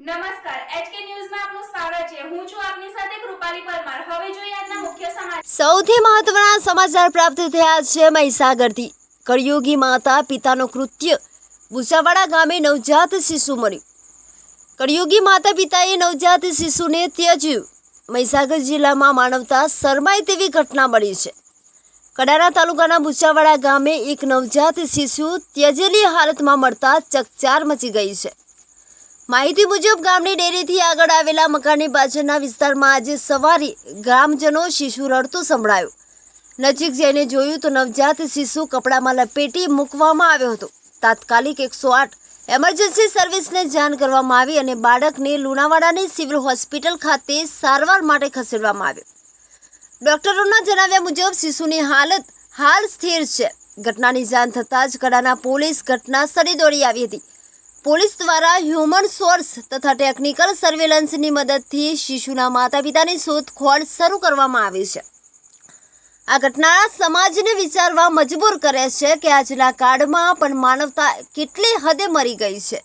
નમસ્કાર માતા પિતાનું કૃત્ય. નવજાત પિતાએ નવજાત શિશુને ત્યજ્યું. મહીસાગર જિલ્લામાં માનવતા શરમાય તેવી ઘટના મળી છે. કડાણા તાલુકાના ભૂસાવાડા ગામે એક નવજાત શિશુ ત્યજેલી હાલતમાં મળતા ચકચાર મચી ગઈ છે. માહિતી મુજબ, ગામની ડેરીથી આગળ આવેલા મકાનની પાછળના વિસ્તારમાં આજે સવારે ગ્રામજનો શિશુ રડતું સંભળાયું. નજીક જઈને જોયું તો નવજાત શિશુ કપડામાં લપેટી મૂકવામાં આવ્યો હતો. તાત્કાલિક એકસો આઠ એમરજન્સી સર્વિસને જાણ કરવામાં આવી અને બાળકને લુણાવાડાની સિવિલ હોસ્પિટલ ખાતે સારવાર માટે ખસેડવામાં આવ્યો. ડોક્ટરોના જણાવ્યા મુજબ, શિશુની હાલત હાલ સ્થિર છે. ઘટનાની જાણ થતાં જ કડાના પોલીસ ઘટના સ્થળે દોડી આવી હતી. પોલીસ દ્વારા હ્યુમન સોર્સ તથા ટેકનિકલ સર્વેલન્સની મદદથી શિશુના માતા પિતાની શોધખોળ શરૂ કરવામાં આવી છે. આ ઘટના સમાજને વિચારવા મજબૂર કરે છે કે આજના કાળમાં પણ માનવતા કેટલી હદે મરી ગઈ છે.